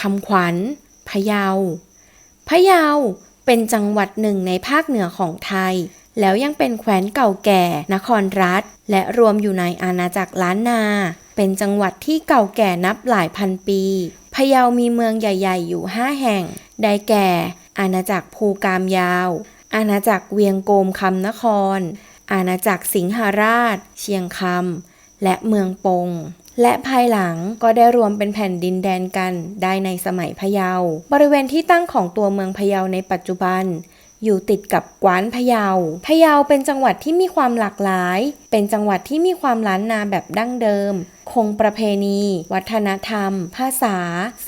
คำขวัญ พะเยา พะเยาเป็นจังหวัดหนึ่งในภาคเหนือของไทย แล้วยังเป็นแคว้นเก่าแก่ นครรัฐ และรวมอยู่ในอาณาจักรล้านนา เป็นจังหวัดที่เก่าแก่นับหลายพันปีพะเยามีเมืองใหญ่ ๆ อยู่ห้าแห่ง ได้แก่ อาณาจักรภูกามยาว อาณาจักรเวียงโกมคำนคร อาณาจักรสิงหราช เชียงคำและเมืองปง และภายหลังก็ได้รวมเป็นแผ่นดินแดนกันได้ในสมัยพะเยา บริเวณที่ตั้งของตัวเมืองพะเยาในปัจจุบัน อยู่ติดกับกวานพะเยา พะเยาเป็นจังหวัดที่มีความหลากหลาย เป็นจังหวัดที่มีความล้านนาแบบดั้งเดิมคงประเพณี วัฒนธรรม ภาษา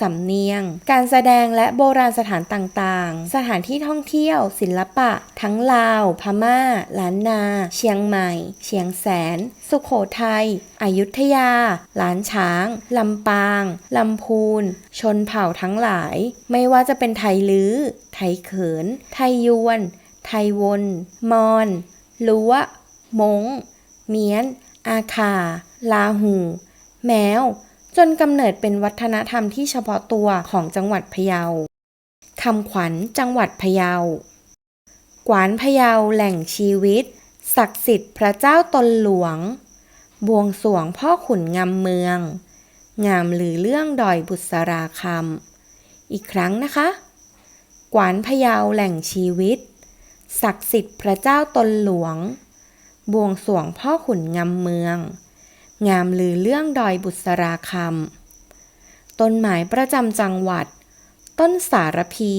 สำเนียง การแสดงและโบราณสถานต่างๆ สถานที่ท่องเที่ยว ศิลปะ ทั้งลาว พม่า ล้านนา เชียงใหม่ เชียงแสน สุโขทัยอยุธยา ล้านช้าง ลำปาง ลำพูน ชนเผ่าทั้งหลาย ไม่ว่าจะเป็นไทยลื้อ ไทยเขิน ไทยยวน ไทยวน มอนลัวมงเมียน อาคา ลาหู แมว จนกำเนิดเป็นวัฒนธรรมที่เฉพาะตัวของจังหวัดพะเยาคำขวัญจังหวัดพะเยา กวานพะเยาแหล่งชีวิต ศักดิ์สิทธิ์พระเจ้าตนหลวง บวงสรวงพ่อขุนงามเมือง งามหรือเรื่องดอยบุษราคำ อีกครั้งนะคะ กวานพะเยาแหล่งชีวิต ศักดิ์สิทธิ์พระเจ้าตนหลวง บวงสวงพ่อขุนงามเมือง งามลือเรื่องดอยบุษราคำต้นไม้ประจำจังหวัด ต้นสารพี